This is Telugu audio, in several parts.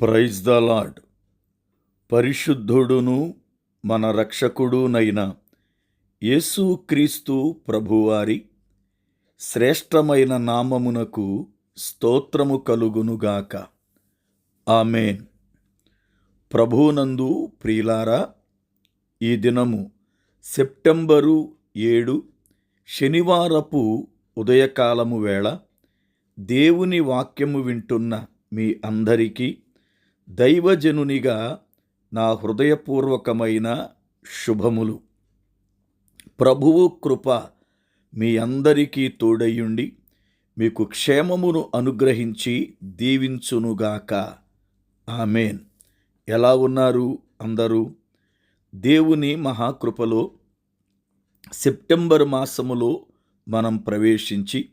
ప్రైజ్ ద లాడ్ పరిశుద్ధుడును మన రక్షకుడునైన యేసుక్రీస్తు ప్రభువారి శ్రేష్టమైన నామమునకు స్తోత్రము కలుగునుగాక ఆమెన్. ప్రభునందు ప్రియులారా ఈ దినము సెప్టెంబరు ఏడు శనివారపు ఉదయకాలము వేళ దేవుని వాక్యము వింటున్న మీ అందరికీ దైవజనునిగా నా హృదయపూర్వకమైన శుభములు. ప్రభువు కృప మీ అందరికీ తోడయ్యుండి మీకు క్షేమమును అనుగ్రహించి దీవించునుగాక. ఆమెన్. ఎలా ఉన్నారు అందరూ? దేవుని మహాకృపలో సెప్టెంబర్ మాసములో మనం ప్రవేశించి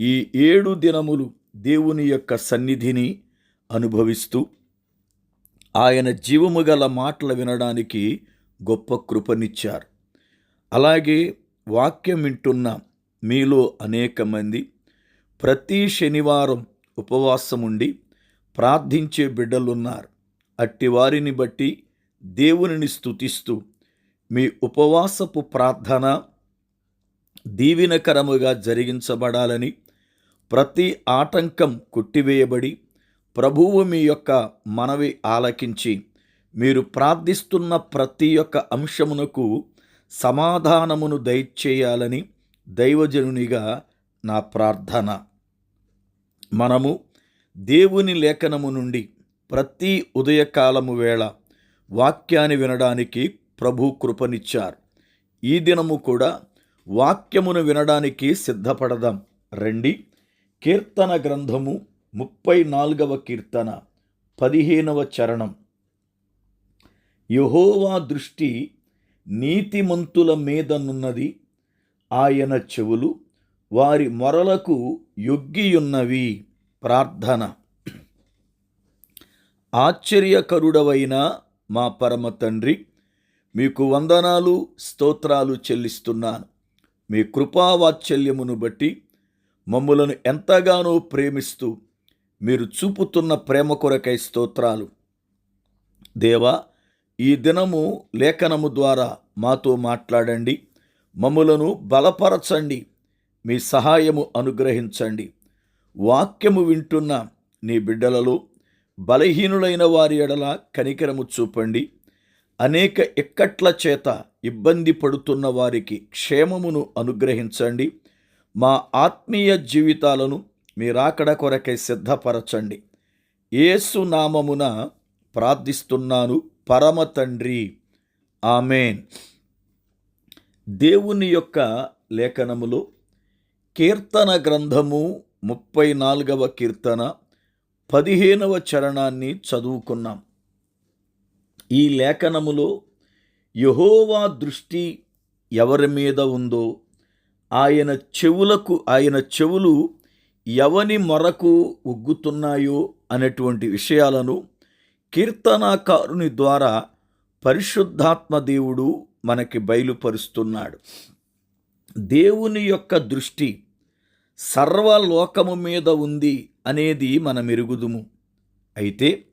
ఈ ఏడు దినములు దేవుని యొక్క సన్నిధిని అనుభవిస్తూ ఆయన జీవము గల మాటలు వినడానికి గొప్ప కృపనిచ్చారు. అలాగే వాక్యం వింటున్న మీలో అనేక మంది ప్రతి శనివారం ఉపవాసం ఉండి ప్రార్థించే బిడ్డలున్నారు. అట్టి వారిని బట్టి దేవునిని స్తుతిస్తూ మీ ఉపవాసపు ప్రార్థన దీవినకరముగా జరిగించబడాలని ప్రతి ఆటంకం కొట్టివేయబడి ప్రభువు మీ యొక్క మనవి ఆలకించి మీరు ప్రార్థిస్తున్న ప్రతి ఒక్క అంశమునకు సమాధానమును దయచేయాలని దైవజనునిగా నా ప్రార్థన. మనము దేవుని లేఖనము నుండి ప్రతి ఉదయకాలము వేళ వాక్యాన్ని వినడానికి ప్రభు కృపనిచ్చారు. ఈ దినము కూడా వాక్యమును వినడానికి సిద్ధపడదాం. రండి కీర్తన గ్రంథము ముప్పై నాలుగవ కీర్తన పదిహేనవ చరణం. యహోవా దృష్టి నీతిమంతుల మీదనున్నది ఆయన చెవులు వారి మొరలకు యొగ్గియున్నవి. ప్రార్థన. ఆశ్చర్యకరుడవైన మా పరమ తండ్రి మీకు వందనాలు స్తోత్రాలు చెల్లిస్తున్నాను. మీ కృపావాత్సల్యమును బట్టి మమ్ములను ఎంతగానో ప్రేమిస్తూ మీరు చూపుతున్న ప్రేమ కొరకై స్తోత్రాలు. దేవా ఈ దినము లేఖనము ద్వారా మాతో మాట్లాడండి. మమ్ములను బలపరచండి. మీ సహాయము అనుగ్రహించండి. వాక్యము వింటున్న నీ బిడ్డలలో బలహీనులైన వారి ఎడల కనికరము చూపండి. అనేక ఇక్కట్ల చేత ఇబ్బంది పడుతున్న వారికి క్షేమమును అనుగ్రహించండి. మా ఆత్మీయ జీవితాలను మీరాకడ కొరకై సిద్ధపరచండి. ఏసు నామమున ప్రార్థిస్తున్నాను పరమ తండ్రి. ఆమెన్. దేవుని యొక్క లేఖనములో కీర్తన గ్రంథము ముప్పై నాలుగవ కీర్తన పదిహేనవ చరణాన్ని చదువుకున్నాం. ఈ లేఖనములో యహోవా దృష్టి ఎవరి మీద ఉందో ఆయన చెవులకు ఆయన చెవులు ఎవని మొరకు ఉగ్గుతున్నాయో అనేటువంటి విషయాలను కీర్తనాకారుని ద్వారా పరిశుద్ధాత్మ దేవుడు మనకి బయలుపరుస్తున్నాడు. దేవుని యొక్క దృష్టి సర్వలోకము మీద ఉంది అనేది మన మెరుగుదుము అయితే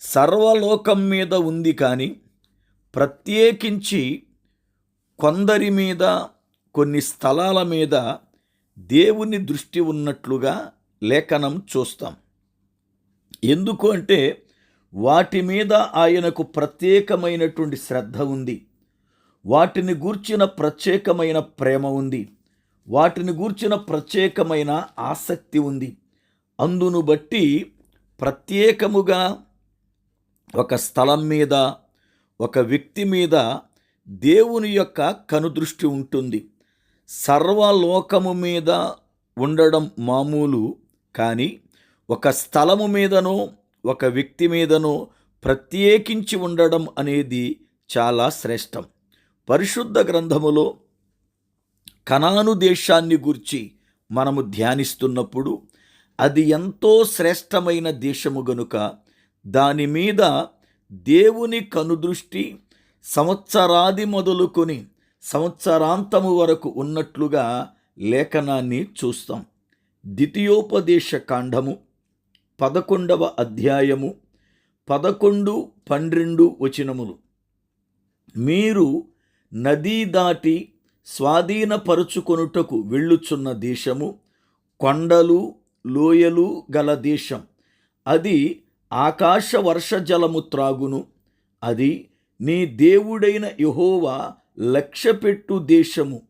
సర్వలోకం మీద ఉంది కానీ ప్రత్యేకించి కొందరి మీద కొన్ని స్థలాల మీద దేవుని దృష్టి ఉన్నట్లుగా లేఖనం చూస్తాం. ఎందుకు అంటే వాటి మీద ఆయనకు ప్రత్యేకమైనటువంటి శ్రద్ధ ఉంది. వాటిని గూర్చిన ప్రత్యేకమైన ప్రేమ ఉంది. వాటిని గూర్చిన ప్రత్యేకమైన ఆసక్తి ఉంది. అందును బట్టి ప్రత్యేకముగా ఒక స్థలం మీద ఒక వ్యక్తి మీద దేవుని యొక్క కనుదృష్టి ఉంటుంది. సర్వలోకము మీద ఉండడం మామూలు కానీ ఒక స్థలము మీదనో ఒక వ్యక్తి మీదనో ప్రత్యేకించి ఉండడం అనేది చాలా శ్రేష్టం. పరిశుద్ధ గ్రంథములో కనాను దేశాన్ని గురించి మనము ధ్యానిస్తున్నప్పుడు అది ఎంతో శ్రేష్టమైన దేశము గనుక దాని మీద దేవుని కనుదృష్టి సంవత్సరాది మొదలుకొని సంవత్సరాంతము వరకు ఉన్నట్లుగా లేఖనాన్ని చూస్తాం. ద్వితీయోపదేశ కాండము పదకొండవ అధ్యాయము పదకొండు పన్నెండు వచనములు. మీరు నదీ దాటి స్వాధీనపరుచుకొనుటకు వెళ్ళుచున్న దేశము కొండలు లోయలు గల దేశం. అది ఆకాశ వర్షజలము త్రాగును. అది నీ దేవుడైన యహోవా లక్ష్యపెట్టు దేశము.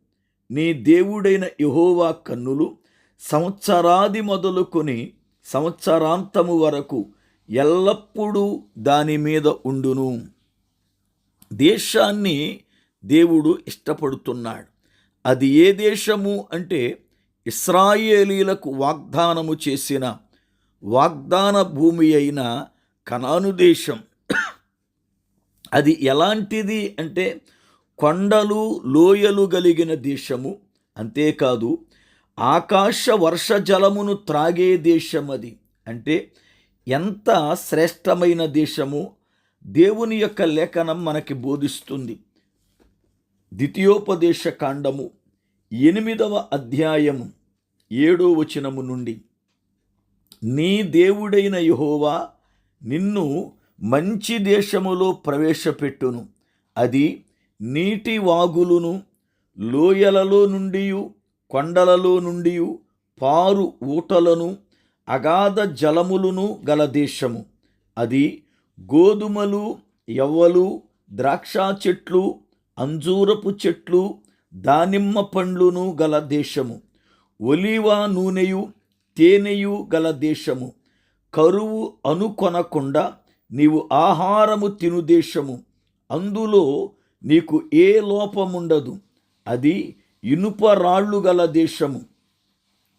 నీ దేవుడైన యహోవా కన్నులు సంవత్సరాది మొదలుకొని సంవత్సరాంతము వరకు ఎల్లప్పుడూ దాని మీద ఉండును. దేశాన్ని దేవుడు ఇష్టపడుతున్నాడు. అది ఏ దేశము అంటే ఇస్రాయేలీలకు వాగ్దానము చేసిన వాగ్దాన భూమి అయిన కనాను దేశం. అది ఎలాంటిది అంటే కొండలు లోయలు కలిగిన దేశము అంతేకాదు ఆకాశ వర్ష జలమును త్రాగే దేశం అది అంటే ఎంత శ్రేష్టమైన దేశము దేవుని యొక్క లేఖనం మనకి బోధిస్తుంది. ద్వితీయోపదేశ కాండము ఎనిమిదవ అధ్యాయము ఏడో వచనము నుండి. నీ దేవుడైన యహోవా నిన్ను మంచి దేశములో ప్రవేశపెట్టును. అది నీటి వాగులును లోయలలో నుండి కొండలలో నుండి పారు ఊటలను అగాధ జలములను గల దేశము. అది గోధుమలు ఎవ్వలు ద్రాక్ష చెట్లు అంజూరపు చెట్లు దానిమ్మ పండ్లును గల దేశము. ఒలివ నూనెయు తేనెయు గల దేశము. కరువు అనుకొనకుండా నీవు ఆహారము తిను దేశము. అందులో నీకు ఏ లోపముండదు. అది ఇనుప రాళ్ళు గల దేశము.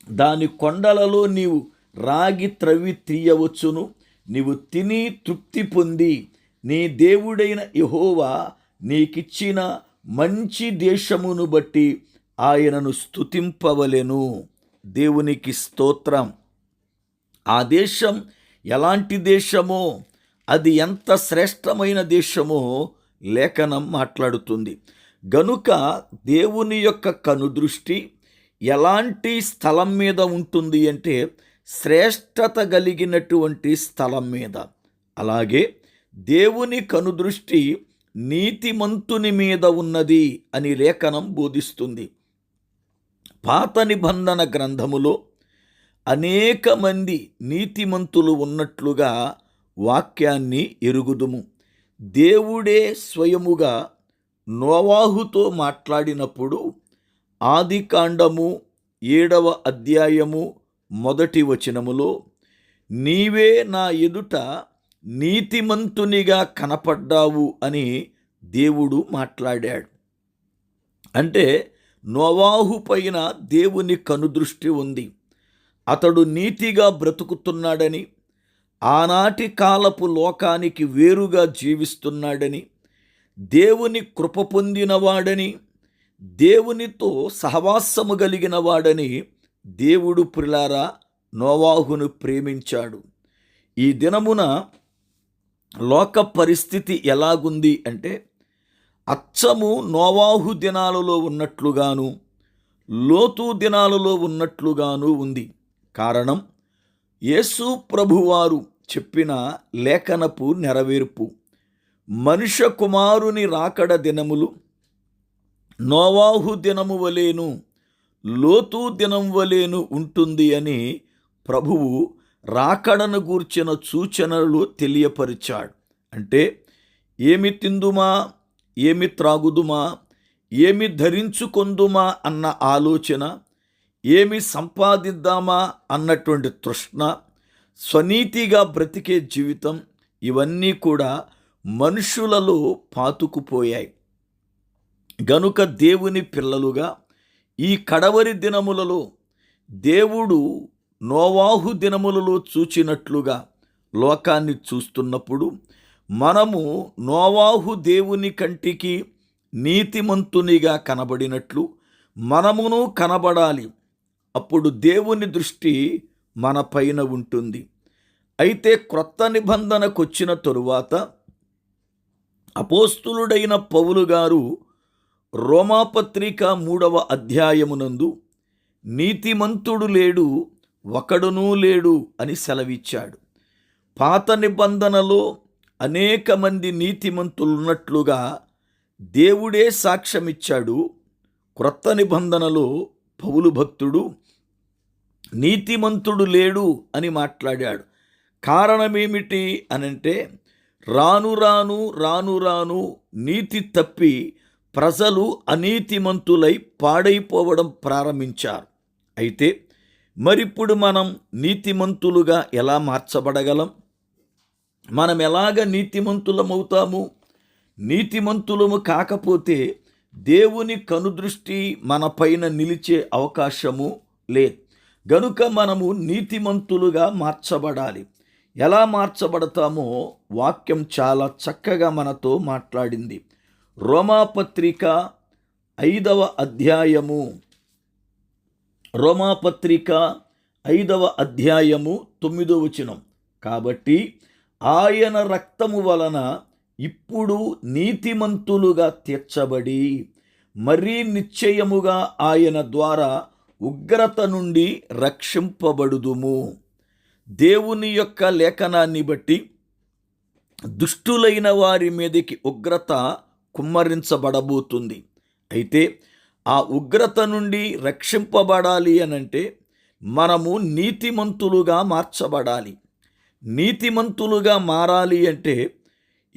దాని కొండలలో నీవు రాగి త్రవి తీయవచ్చును. నీవు తిని తృప్తి పొంది. నీ దేవుడైన యహోవా నీకిచ్చిన మంచి దేశమును బట్టి ఆయనను స్తుతింపవలెను. దేవునికి స్తోత్రం. ఆ దేశం ఎలాంటి దేశమో అది ఎంత శ్రేష్టమైన దేశమో లేఖనం మాట్లాడుతుంది. గనుక దేవుని యొక్క కనుదృష్టి ఎలాంటి స్థలం మీద ఉంటుంది అంటే శ్రేష్టత కలిగినటువంటి స్థలం మీద. అలాగే దేవుని కనుదృష్టి నీతిమంతుని మీద ఉన్నది అని లేఖనం బోధిస్తుంది. పాత నిబంధన గ్రంథములో అనేక మంది నీతిమంతులు ఉన్నట్లుగా వాక్యాన్ని ఎరుగుదుము. దేవుడే స్వయముగా నోవాహుతో మాట్లాడినప్పుడు ఆదికాండము ఏడవ అధ్యాయము మొదటి వచనములో నీవే నా ఎదుట నీతిమంతునిగా కనపడ్డావు అని దేవుడు మాట్లాడాడు. అంటే నోవాహు పైన దేవుని కనుదృష్టి ఉంది. అతడు నీతిగా బ్రతుకుతున్నాడని ఆనాటి కాలపు లోకానికి వేరుగా జీవిస్తున్నాడని దేవుని కృప పొందినవాడని దేవునితో సహవాసము కలిగిన వాడని దేవుడు ప్రిలారా నోవాహును ప్రేమించాడు. ఈ దినమున లోక పరిస్థితి ఎలాగుంది అంటే అచ్చము నోవాహు దినాలలో ఉన్నట్లుగాను లోతు దినాలలో ఉన్నట్లుగాను ఉంది. కారణం యేసు ప్రభువారు చెప్పిన లేఖనపు నెరవేర్పు. మనుష్య కుమారుని రాకడ దినములు నోవాహు దినము వలేను లోతు దినం వలేను ఉంటుంది అని ప్రభువు రాకడను గూర్చిన సూచనలు తెలియపరిచాడు. అంటే ఏమి తిందుమా ఏమి త్రాగుదుమా ఏమి ధరించుకొందుమా అన్న ఆలోచన ఏమి సంపాదిద్దామా అన్నటువంటి తృష్ణ స్వనీతిగా బ్రతికే జీవితం ఇవన్నీ కూడా మనుషులలో పాతుకుపోయాయి. గనుక దేవుని పిల్లలుగా ఈ కడవరి దినములలో దేవుడు నోవాహు దినములలో చూచినట్లుగా లోకాన్ని చూస్తున్నప్పుడు మనము నోవాహు దేవుని కంటికి నీతిమంతునిగా కనబడినట్లు మనమును కనబడాలి. అప్పుడు దేవుని దృష్టి మన పైన ఉంటుంది. అయితే క్రొత్త నిబంధనకు వచ్చిన తరువాత అపోస్తులుడైన పౌలు గారు రోమాపత్రిక మూడవ అధ్యాయమునందు నీతిమంతుడు లేడు ఒకడునూ లేడు అని సెలవిచ్చాడు. పాత నిబంధనలో అనేక మంది నీతిమంతులు ఉన్నట్లుగా దేవుడే సాక్ష్యమిచ్చాడు. క్రొత్త నిబంధనలో పౌలు భక్తుడు నీతిమంతుడు లేడు అని మాట్లాడాడు. కారణమేమిటి అనంటే రాను రాను రాను రాను నీతి తప్పి ప్రజలు అనీతిమంతులై పాడైపోవడం ప్రారంభించారు. అయితే మరిప్పుడు మనం నీతిమంతులుగా ఎలా మార్చబడగలం? మనం ఎలాగ నీతిమంతులమవుతాము? నీతిమంతులము కాకపోతే దేవుని కనుదృష్టి మనపైన నిలిచే అవకాశము లేదు గనుక మనము నీతిమంతులుగా మార్చబడాలి. ఎలా మార్చబడతామో వాక్యం చాలా చక్కగా మనతో మాట్లాడింది. రోమాపత్రిక ఐదవ అధ్యాయము. రోమాపత్రిక ఐదవ అధ్యాయము తొమ్మిదో వచనం. కాబట్టి ఆయన రక్తము వలన ఇప్పుడు నీతిమంతులుగా తీర్చబడి మరీ నిశ్చయముగా ఆయన ద్వారా ఉగ్రత నుండి రక్షింపబడుదుము. దేవుని యొక్క లేఖనాన్ని బట్టి దుష్టులైన వారి మీదకి ఉగ్రత కుమ్మరించబడబోతుంది. అయితే ఆ ఉగ్రత నుండి రక్షింపబడాలి అనంటే మనము నీతిమంతులుగా మార్చబడాలి. నీతిమంతులుగా మారాలి అంటే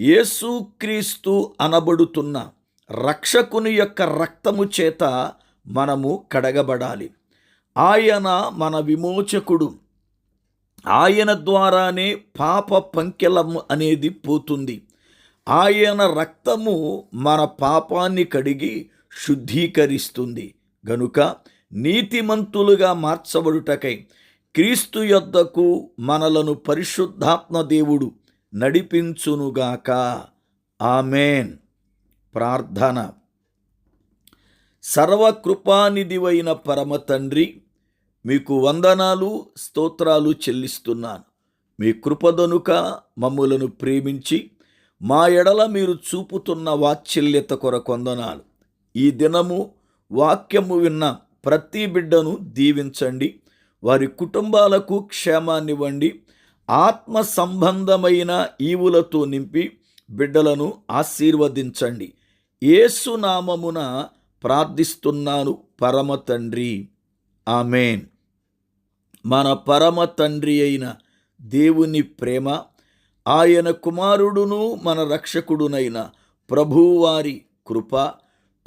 యేసుక్రీస్తు అనబడుతున్న రక్షకుని యొక్క రక్తము చేత మనము కడగబడాలి. ఆయన మన విమోచకుడు. ఆయన ద్వారానే పాప పంకెలం అనేది పోతుంది. ఆయన రక్తము మన పాపాన్ని కడిగి శుద్ధీకరిస్తుంది. గనుక నీతిమంతులుగా మార్చబడుటకై క్రీస్తు యొద్దకు మనలను పరిశుద్ధాత్మ దేవుడు నడిపించునుగాక. ఆమెన్. ప్రార్థన. సర్వకృపానిధివైన పరమ తండ్రి మీకు వందనాలు స్తోత్రాలు చెల్లిస్తున్నాను. మీ కృపదనుక మమ్ములను ప్రేమించి మా ఎడల మీరు చూపుతున్న వాత్సల్యత కొరకు వందనాలు. ఈ దినము వాక్యము విన్న ప్రతి బిడ్డను దీవించండి. వారి కుటుంబాలకు క్షేమాన్నివ్వండి ఆత్మ సంబంధమైన ఈవులతో నింపి బిడ్డలను ఆశీర్వదించండి. ఏసునామమున ప్రార్థిస్తున్నాను పరమ తండ్రి. ఆమెన్. మన పరమ తండ్రి అయిన దేవుని ప్రేమ ఆయన కుమారుడును మన రక్షకుడునైన ప్రభువారి కృప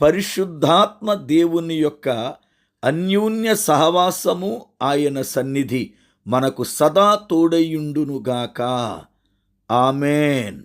పరిశుద్ధాత్మ దేవుని యొక్క అన్యోన్య సహవాసము ఆయన సన్నిధి మనకు సదా తోడయుండునుగాక. ఆమెన్.